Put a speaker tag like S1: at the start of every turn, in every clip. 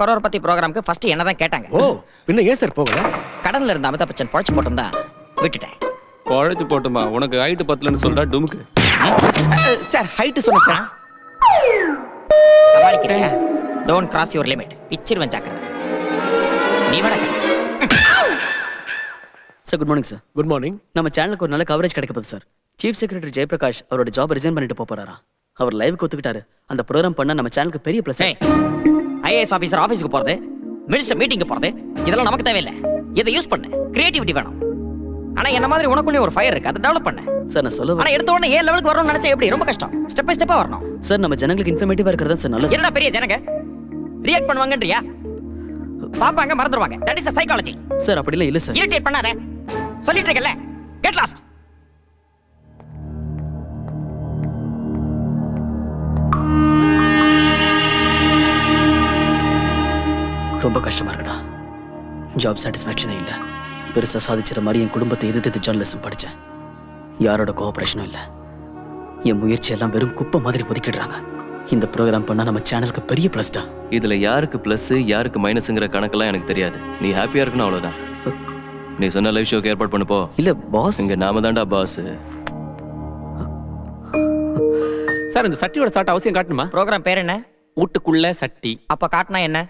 S1: கரோர் பத்தி ப்ரோக்ராம்க்கு ஃபர்ஸ்ட் என்ன தான் கேட்டாங்க?
S2: ஓ பின்ன ஏன் சார் போகல?
S1: கடன்ல இருந்த அமிதாப் பச்சன் பொழைச்சு போட்டும் தான் விட்டுட்டேன்.
S3: குழைச்சு போட்டுமா? உனக்கு ஹைட்டு பத்தலன்னு சொல்றா டுமுக்கு.
S2: சார் ஹைட் சொன்னேன் sir
S1: don't cross your limit பிச்சிருவன் ஜாக்கிரதை. நீ வேணா
S4: sir good morning sir
S2: good morning
S4: நம்ம சேனலுக்கு ஒரு நல்ல கவரேஜ் கிடைக்க போகுது சார் சீஃப் செக்ரட்டரி ஜெயபிரகாஷ் அவரோட ஜாப் ரிசைன் பண்ணிட்டு போறாரா அவர் லைவுக்கு ஒத்துக்கிட்டாரு. அந்த ப்ரோக்ராம் பண்ண நம்ம சேனலுக்கு பெரிய ப்ளஸ்
S1: ஐஏஎஸ் ஆபீசர் ஆபீஸ்க்கு போறது மினிஸ்டர் மீட்டிங்க்கு போறது இதெல்லாம் நமக்கு தேவையில்லை. இதை யூஸ் பண்ணு. கிரியேட்டிவிட்டி வேணும். ஆனா என்ன மாதிரி உனக்குள்ளே ஒரு ஃபயர் இருக்கு அதை டெவலப் பண்ணு.
S4: சார் நான் சொல்ல
S1: ஆனா எடுத்த உடனே ஏ லெவலுக்கு வரணும்னு நினைச்சா எப்படி? ரொம்ப கஷ்டம். ஸ்டெப் பை ஸ்டெப்பா வரணும்.
S4: சார் நம்ம ஜனங்களுக்கு இன்ஃபர்மேட்டிவா இருக்கிறதா சார் நல்லது.
S1: என்னடா பெரிய ஜனங்க? ரியாக்ட் பண்ணுவாங்கன்றியா? பாப்பாங்க மறந்துடுவாங்க தட் இஸ் சைக்காலஜி
S4: சார் அப்படிலாம் இல்ல சார்
S1: இரிட்டேட் பண்ணாத. சொல்லிட்டு இருக்கல கெட் லாஸ்ட்
S4: ரொம்ப கஷ்டமா இருக்குடா. ஜாப் சாட்டிஸ்ஃபேக்ஷனே இல்ல. பெருசா சாதிச்சிற மாதிரி என் குடும்பத்தை எதிர்த்து ஜேர்னலிசம் படிச்சேன். யாரோட கோஆபரேஷனும் இல்ல. என் முயற்சி எல்லாம் வெறும் குப்பை மாதிரி ஒதுக்கிடுறாங்க. இந்த ப்ரோக்ராம் பண்ணா நம்ம சேனலுக்கு பெரிய ப்ளஸ்டா
S5: இதுல யாருக்கு பிளஸ் யாருக்கு மைனஸ்ங்கிற கணக்கெல்லாம் எனக்கு தெரியாது. நீ ஹாப்பியா இருக்கணும் அவ்வளவுதான். நீ சொன்ன லைவ் ஷோக்கு ஏற்பாடு பண்ணு போ.
S4: இல்ல பாஸ்
S5: இங்க நாம தான்டா பாஸ்
S2: சார் இந்த சட்டியோட சாட் அவசியம் காட்டணுமா?
S1: ப்ரோக்ராம் பேர் என்ன?
S2: வீட்டுக்குள்ள சட்டி.
S1: அப்ப காட்டினா என்ன?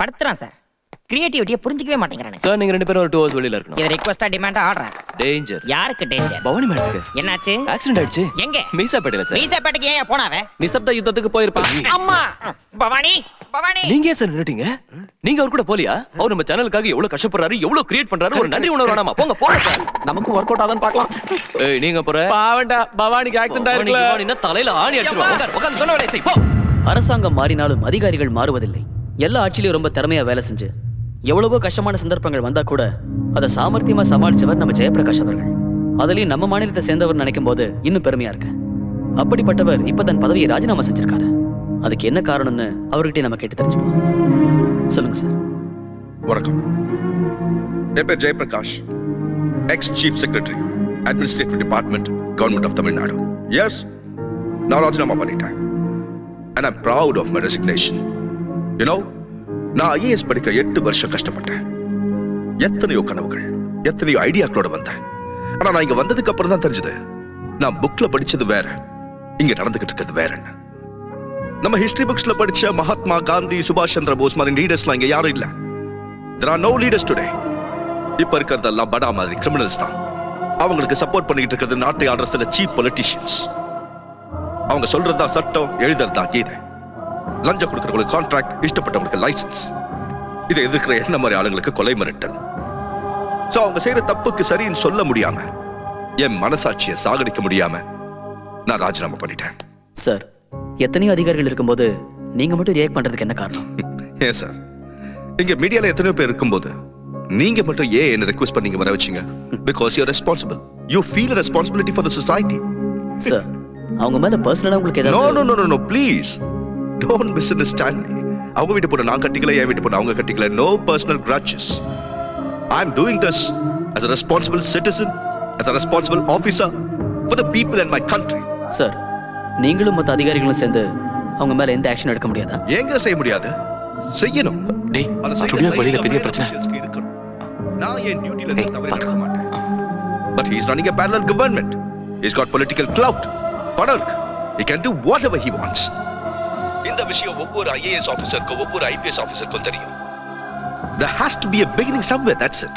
S1: படுத்துறான் சார் கிரியேட்டிவிட்டியை புரிஞ்சிக்கவே மாட்டேங்கிறானே.
S5: சார் நீங்க ரெண்டு பேரும் ஒரு டூ ஹவர்ஸ் வெளியில இருக்கணும்.
S1: இது ரிக்வஸ்டா டிமாண்டா ஆடுறேன்
S5: டேஞ்சர்
S1: யாருக்கு டேஞ்சர்
S5: பவானி மேடத்துக்கு
S1: என்னாச்சு?
S5: ஆக்சிடென்ட் ஆயிடுச்சு.
S1: எங்க?
S5: மீசாப்பேட்டையில சார்
S1: மீசப்பேட்டைக்கு ஏன் போனாவே
S2: நிசப்த யுத்தத்துக்கு போயிருப்பான்.
S1: அம்மா! பவானி! பவானி!
S5: நீங்க சார் நின்னுட்டீங்க? நீங்க அவர் கூட போலியா? அவர் நம்ம சேனலுக்காக எவ்வளவு கஷ்டப்படுறாரு எவ்வளவு கிரியேட் பண்றாரு ஒரு நன்றி உணர்வு வேணாமா? போங்க போங்க சார்
S2: நமக்கும் ஒர்க் அவுட் ஆதான் பார்க்கலாம்.
S5: ஏய் நீங்க போற?
S2: பாவண்டா பவானிக்கு ஆக்சிடென்ட்
S5: பவானி,
S2: ஆயிருக்கல.
S5: பவானின்னா தலையில ஆணி அடிச்சிருவா உட்கார் உட்கார்ந்து சொன்ன வேலையை செய் போ.
S4: அரசாங்கம் மாறினாலும் அதிகாரிகள் மாறுவதில்லை. எல்லா ஆட்சியிலையும் ரொம்ப திறமையா வேலை செஞ்சு எவ்வளவோ கஷ்டமான சந்தர்ப்பங்கள் வந்தா கூட அதை சாமர்த்தியமா சமாளிச்சவர் நம்ம ஜெயபிரகாஷ் அவர்கள். அதுலயும் நம்ம மாநிலத்தை சேர்ந்தவர் நினைக்கும் போது இன்னும் பெருமையா இருக்கு. அப்படிப்பட்டவர் இப்ப தன் பதவியை ராஜினாமா செஞ்சிருக்காரு. அதுக்கு என்ன காரணம்னு அவர்கிட்ட நம்ம கேட்டு தெரிஞ்சுப்போம். சொல்லுங்க சார்.
S6: வணக்கம். என் பேர் Jayaprakash ex chief secretary administrative department government of Tamil Nadu yes நான் ராஜினாமா பண்ணிட்டேன். And I'm proud of my resignation no நான் ஐஏஎஸ் படிக்க எட்டு வருஷம் கஷ்டப்பட்டேன். எத்தனையோ கனவுகள் எத்தனையோ ஐடியாக்களோட வந்தேன். ஆனா நான் இங்க வந்ததுக்கு அப்புறம் தான் தெரிஞ்சது நான் புக்ல படிச்சது வேற இங்க நடந்துகிட்டு இருக்கிறது வேறன்னு நம்ம ஹிஸ்டரி புக்ஸ்ல படிச்ச மகாத்மா காந்தி சுபாஷ் சந்திர போஸ் மாதிரி லீடர்ஸ்லாம் இங்க யாரும் இல்ல. There are no leaders today இப்ப இருக்கிறதெல்லாம் படா மாதிரி கிரிமினல்ஸ் தான். அவங்களுக்கு சப்போர்ட் பண்ணிட்டு இருக்கிறது நாட்டை ஆடுற சில சீப் பொலிட்டிஷியன்ஸ் அவங்க சொல்றதுதான் சட்டம் எழுதுறதுதான் கீதை. லஞ்சம் கொடுக்கறவங்களுக்கு கான்ட்ராக்ட் இஷ்டப்பட்டவங்களுக்கு லைசன்ஸ் இதை எதிர்க்கிற என்ன மாதிரி ஆளுங்களுக்கு கொலை மிரட்டல்? சோ அவங்க செய்யற தப்புக்கு சரின்னு சொல்ல முடியாம என் மனசாட்சியை சாகடிக்க முடியாம நான் ராஜினாமா பண்ணிட்டேன்.
S4: சார் எத்தனையோ அதிகாரிகள் இருக்கும்போது நீங்க மட்டும் ரியாக்ட் பண்றதுக்கு என்ன காரணம்?
S6: ஏன் சார் இங்க மீடியால எத்தனையோ பேர் இருக்கும்போது நீங்க மட்டும் ஏன் என்ன ரெக்வெஸ்ட் பண்ணீங்க வர வச்சீங்க? Because you responsible you feel responsibility for the society
S4: sir அவங்க மேல பர்சனலா உங்களுக்கு ஏதாவது
S6: no no no no please don't misunderstand அவங்க வீட்டு போட்டு நான் கட்டிக்கல என் வீட்டு போட்டு அவங்க கட்டிக்கல. No personal grudges I am doing this as a responsible citizen as a responsible officer for the people and my country.
S4: Sir நீங்களும் மத்த அதிகாரிகளும் சேர்ந்து அவங்க மேல எந்த ஆக்ஷன் எடுக்க முடியாதா?
S6: ஏங்க செய்ய முடியாது? செய்யணும்.
S3: டேய் வெளியில
S6: தைரியம்
S3: பெரிய பிரச்சனை.
S6: நான் என் டியூட்டில
S3: ஏய்,
S6: தவறி நடக்க. மாட்டேன். But he is running a parallel government. He's got political clout. பணம் இருக்கு. He can do whatever he wants. இந்த விஷயம் ஒவ்வொரு ஐஏஎஸ் ஆபீசருக்கும் ஒவ்வொரு ஐபிஎஸ் ஆபீசருக்கும் தெரியும். There has to be a beginning somewhere that's it.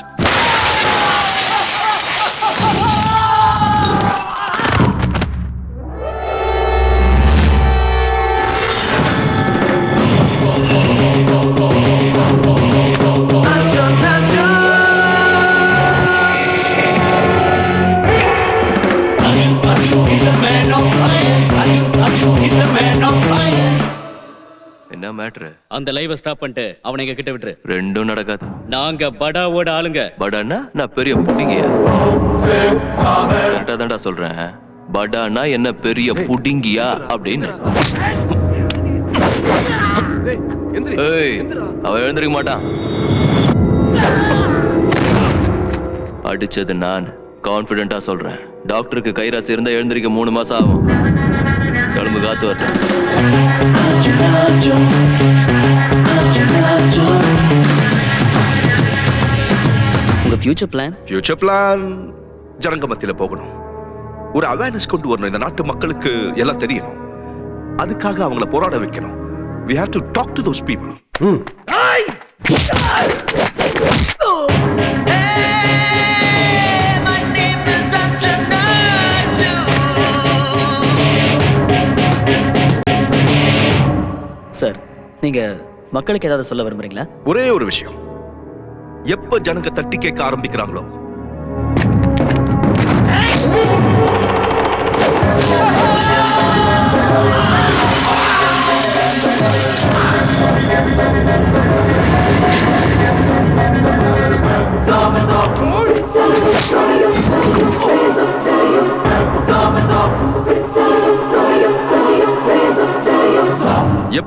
S7: அந்த லைவ ஸ்டாப் பண்ணிட்டு அவனை எங்க கிட்ட விட்டுரு.
S5: ரெண்டும் நடக்காது.
S7: நாங்க படாவோட ஆளுங்க.
S5: படான்னா நான் பெரிய புடிங்கியா. கரெக்டா தான்டா சொல்றேன். படானா என்ன பெரிய புடிங்கியா அப்படின்னு. ஏய் அவன் எழுந்திருக்க மாட்டான். அடிச்சது நான். கான்பிடென்ட்டா சொல்றேன். டாக்டருக்கு கைராசி இருந்தா எழுந்திருக்க மூணு மாசம் ஆகும். கிளம்பு காத்து வரேன்
S4: ஃபியூச்சர் பிளான்
S6: ஃபியூச்சர் பிளான் ஜனங்க மத்தியில போகணும். ஒரு அவேர்னஸ் கொண்டு வரணும். இந்த நாட்டு மக்களுக்கு எல்லாம் தெரியணும் அதுக்காக அவங்கள போராட வைக்கணும். We have to talk to those people.
S4: Sir நீங்க மக்களுக்கு ஏதாவது சொல்ல விரும்புறீங்களா?
S6: ஒரே ஒரு விஷயம். எப்ப ஜனங்க தட்டி கேட்க ஆரம்பிக்கிறாங்களோ?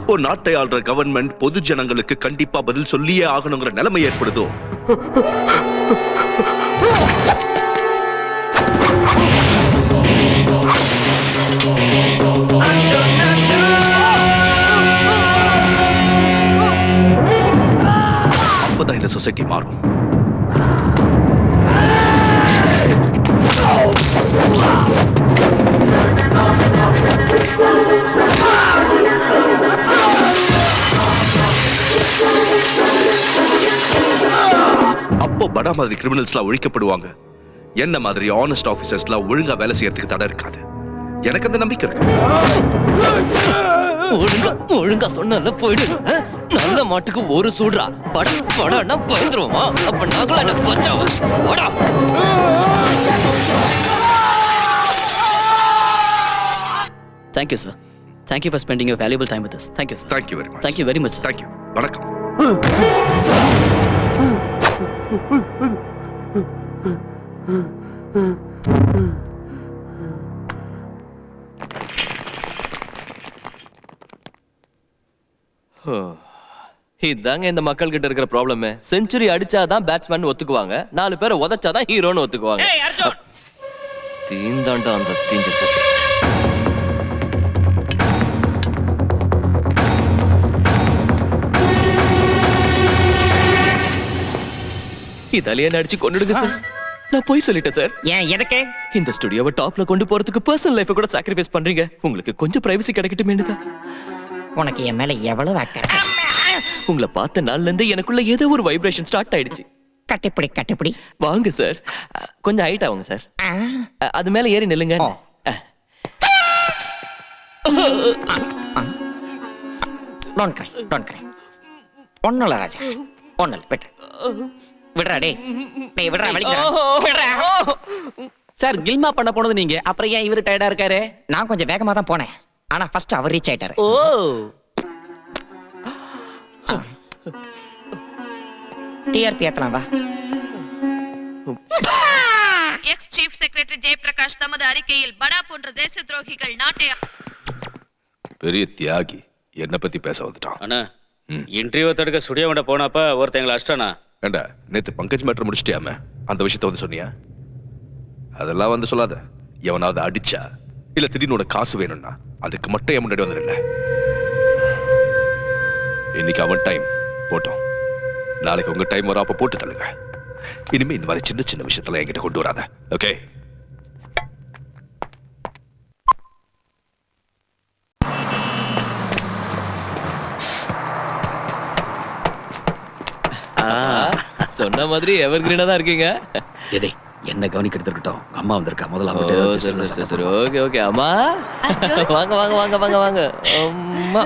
S6: எப்போ நாட்டை ஆள்ற கவர்மெண்ட் பொது ஜனங்களுக்கு கண்டிப்பா பதில் சொல்லியே ஆகணுங்கிற நிலைமை ஏற்படுதோ? அப்பதான் இந்த சொசைட்டி மாறும். அப்போ படா மாதிரி கிரிமினல்ஸ்லாம் ஒழிக்கப்படுவாங்க. என்ன மாதிரி ஆனஸ்ட் ஆபீசர்ஸ்லாம் ஒழுங்கா வேலை செய்யறதுக்கு தடை இருக்காது. எனக்கு அந்த நம்பிக்கை இருக்கு.
S5: ஒழுங்கா ஒழுங்கா சொன்னல போயிடு? நல்ல மாட்டுக்கு ஒரு சூடுறா. பட படம்னா பயந்துருவோமா? அப்ப நாங்களும் என்ன பச்சாவா படா
S4: thank you sir thank you for spending your valuable time with us thank you sir
S6: thank you very much
S4: thank you very much
S6: thank you வணக்கம்.
S5: இதாங்க இந்த மக்கள் கிட்ட இருக்கிற ப்ராப்ளமே செஞ்சுரி அடிச்சாதான் பேட்ஸ்மேன் ஒத்துக்குவாங்க. நாலு பேரை உதைச்சாதான் ஹீரோன்னு ஒத்துக்குவாங்க. தீந்தாண்டா அந்த தீஞ்ச சசி இதாலேயே நடிச்சு கொண்டுடுங்க சார் நான் போய் சொல்லிட்டேன் சார்
S1: ஏன் எதுக்கு?
S5: இந்த ஸ்டுடியோவை டாப்ல கொண்டு போறதுக்கு பர்சனல் லைஃபை கூட சாக்ரிஃபைஸ் பண்றீங்க. உங்களுக்கு கொஞ்சம் பிரைவசி கிடைக்கட்டுமே தான்
S1: உனக்கு என் மேல எவ்வளவு அக்கறை?
S5: உங்களை பார்த்த நாள்ல இருந்து எனக்குள்ள ஏதோ ஒரு வைப்ரேஷன் ஸ்டார்ட் ஆயிடுச்சு.
S1: கட்டிப்பிடி கட்டிப்பிடி.
S5: வாங்க சார் கொஞ்சம் ஹைட் ஆகுங்க சார் அது மேல ஏறி நில்லுங்க.
S1: டோன்ட் கிரை டோன்ட் கிரை இல்ல ராஜா. இல்ல விட்டு விடுறா டேய். டேய் விடுறா வலிக்கிறா விடுறா.
S2: சார் கில்மா பண்ண போனது நீங்க. அப்புறம் ஏன் இவரு டயர்டா இருக்காரு?
S1: நான் கொஞ்சம் வேகமா தான் போனேன். ஆனா ஃபர்ஸ்ட் அவர் ரீச் ஆயிட்டாரு.
S2: ஓ.
S1: டிஆர்பி ஏத்தலாம் வா.
S8: எக்ஸ் சீஃப் செக்ரட்டரி ஜெயபிரகாஷ் தமது அறிக்கையில் படா போன்ற தேச துரோகிகள் நாட்டை
S6: பெரிய தியாகி என்ன பத்தி பேச வந்துட்டான்.
S7: அண்ணா
S6: ம்.
S7: இன்டர்வியூ தடுக்க சுடியோட போனப்ப ஒருத்தன் எங்களை அஷ்டனா
S6: ஏண்டா நேத்து பங்கஜ் மேட்ரு முடிச்சிட்டியாம? அந்த விஷயத்த வந்து சொன்னியா? அதெல்லாம் வந்து சொல்லாத. எவனாவது அடிச்சா இல்ல திடீர்னு உனக்கு காசு வேணும்னா அதுக்கு மட்டும் என் முன்னாடி வந்துடல இன்னைக்கு அவன் டைம் போட்டோம். நாளைக்கு உங்க டைம் வரும் அப்ப போட்டு தள்ளுங்க. இனிமே இந்த மாதிரி சின்ன சின்ன விஷயத்துல என்கிட்ட கொண்டு வராத. ஓகே
S5: சொன்ன மாதிரி எவர் கிரீனா தான் இருக்கீங்க.
S4: டேய் என்ன கவனிக்கிறது இருக்கட்டும் அம்மா வந்திருக்கா? முதல்ல ஏதாவது
S5: சரி சரி. Okay okay. அம்மா? வாங்க வாங்க வாங்க வாங்க வாங்க. அம்மா.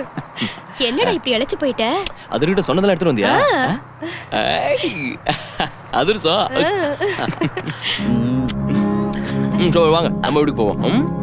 S8: என்னடா இப்படி அழைச்சு போயிட்ட?
S5: அதுகிட்ட சொன்னதெல்லாம் எடுத்துட்டு வந்தியா? சரி, வாங்க. நம்ம வீட்டுக்கு போவோம்.